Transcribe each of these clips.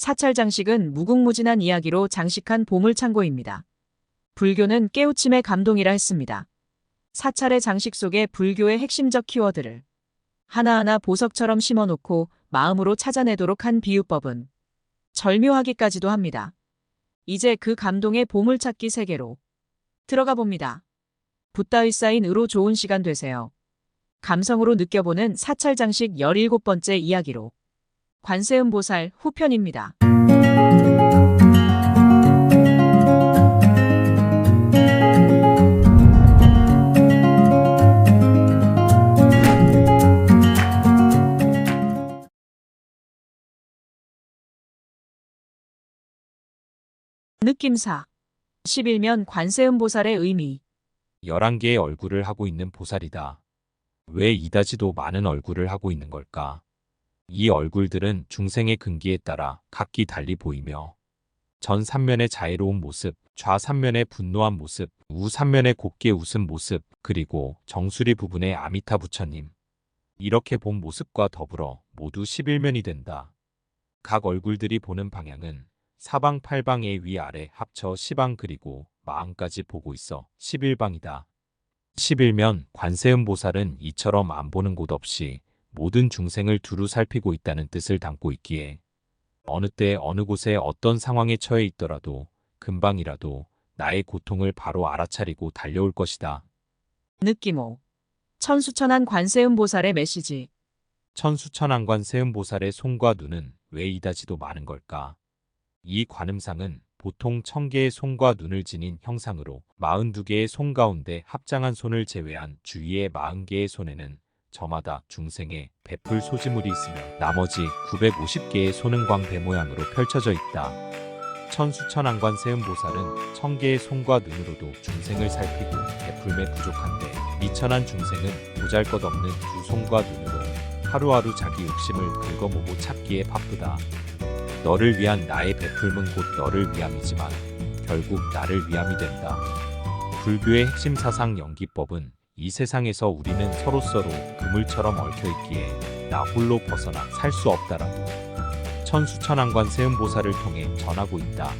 사찰 장식은 무궁무진한 이야기로 장식한 보물창고입니다. 불교는 깨우침의 감동이라 했습니다. 사찰의 장식 속에 불교의 핵심적 키워드를 하나하나 보석처럼 심어놓고 마음으로 찾아내도록 한 비유법은 절묘하기까지도 합니다. 이제 그 감동의 보물찾기 세계로 들어가 봅니다. 붓다위 쌓인 으로 좋은 시간 되세요. 감성으로 느껴보는 사찰 장식 17번째 이야기로 관세음 보살 후편입니다. 느낌사 11면 관세음 보살의 의미 11개의 얼굴을 하고 있는 보살이다. 왜 이다지도 많은 얼굴을 하고 있는 걸까? 이 얼굴들은 중생의 근기에 따라 각기 달리 보이며 전 3면의 자애로운 모습, 좌 3면의 분노한 모습, 우 3면의 곱게 웃은 모습, 그리고 정수리 부분의 아미타 부처님. 이렇게 본 모습과 더불어 모두 11면이 된다. 각 얼굴들이 보는 방향은 사방 팔방의 위아래 합쳐 시방 그리고 마음까지 보고 있어 11방이다. 11면 관세음 보살은 이처럼 안 보는 곳 없이 모든 중생을 두루 살피고 있다는 뜻을 담고 있기에 어느 때 어느 곳에 어떤 상황에 처해 있더라도 금방이라도 나의 고통을 바로 알아차리고 달려올 것이다. 느낌 5 천수천한 관세음 보살의 메시지 천수천안관 세음보살의 손과 눈은 왜 이다지도 많은 걸까? 이 관음상은 보통 천개의 손과 눈을 지닌 형상으로 42개의 손 가운데 합장한 손을 제외한 주위의 40개의 손에는 저마다 중생의 베풀 소지물이 있으며 나머지 950개의 손은 광배 모양으로 펼쳐져 있다. 천수천안관 세음보살은 천개의 손과 눈으로도 중생을 살피고 베풀매 부족한데 미천한 중생은 보잘것없는 두 손과 눈으로 하루하루 자기 욕심을 긁어모고 찾기에 바쁘다. 너를 위한 나의 베풀문 곧 너를 위함이지만 결국 나를 위함이 된다. 불교의 핵심 사상 연기법은 이 세상에서 우리는 서로서로 그물처럼 얽혀 있기에 나 홀로 벗어나 살 수 없다라고 천수천안관 세음보살을 통해 전하고 있다.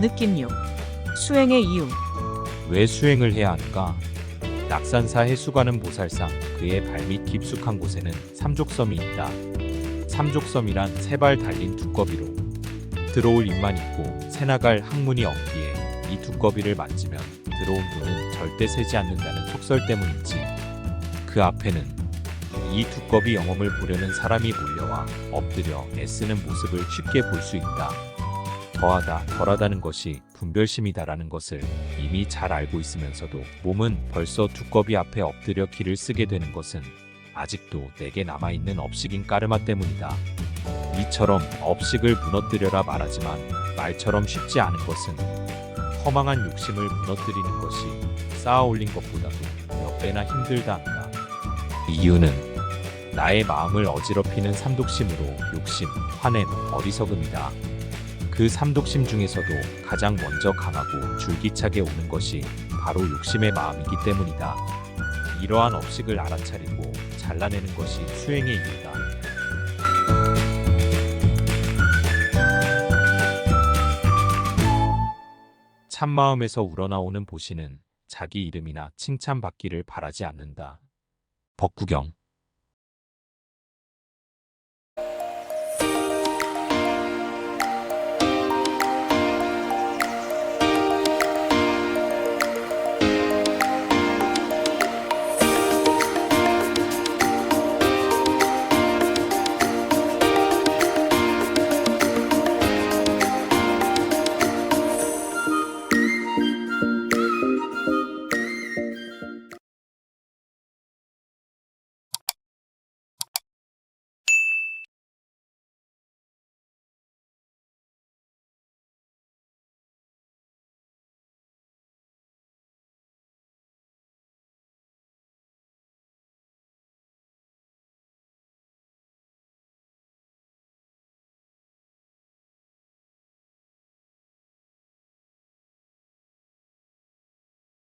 느낌 6 수행의 이유 왜 수행을 해야 하는가? 낙산사 해수가는 보살상 그의 발밑 깊숙한 곳에는 삼족섬이 있다. 삼족섬이란 세 발 달린 두꺼비로 들어올 입만 있고 새나갈 항문이 없기에 이 두꺼비를 만지면 들어온 분은 절대 새지 않는다는 속설 때문이지. 그 앞에는 이 두꺼비 영험을 보려는 사람이 몰려와 엎드려 애쓰는 모습을 쉽게 볼 수 있다. 더하다 덜하다는 것이 분별심이다라는 것을 이미 잘 알고 있으면서도 몸은 벌써 두꺼비 앞에 엎드려 길을 쓰게 되는 것은 아직도 내게 남아있는 업식인 까르마 때문이다. 이처럼 업식을 무너뜨려라 말하지만 말처럼 쉽지 않은 것은 허망한 욕심을 무너뜨리는 것이 쌓아 올린 것보다도 몇 배나 힘들다 한다. 이유는 나의 마음을 어지럽히는 삼독심으로 욕심, 화냄, 어리석음이다. 그 삼독심 중에서도 가장 먼저 강하고 줄기차게 오는 것이 바로 욕심의 마음이기 때문이다. 이러한 업식을 알아차리고 잘라내는 것이 수행의 이유다. 참마음에서 우러나오는 보시는 자기 이름이나 칭찬받기를 바라지 않는다. 법구경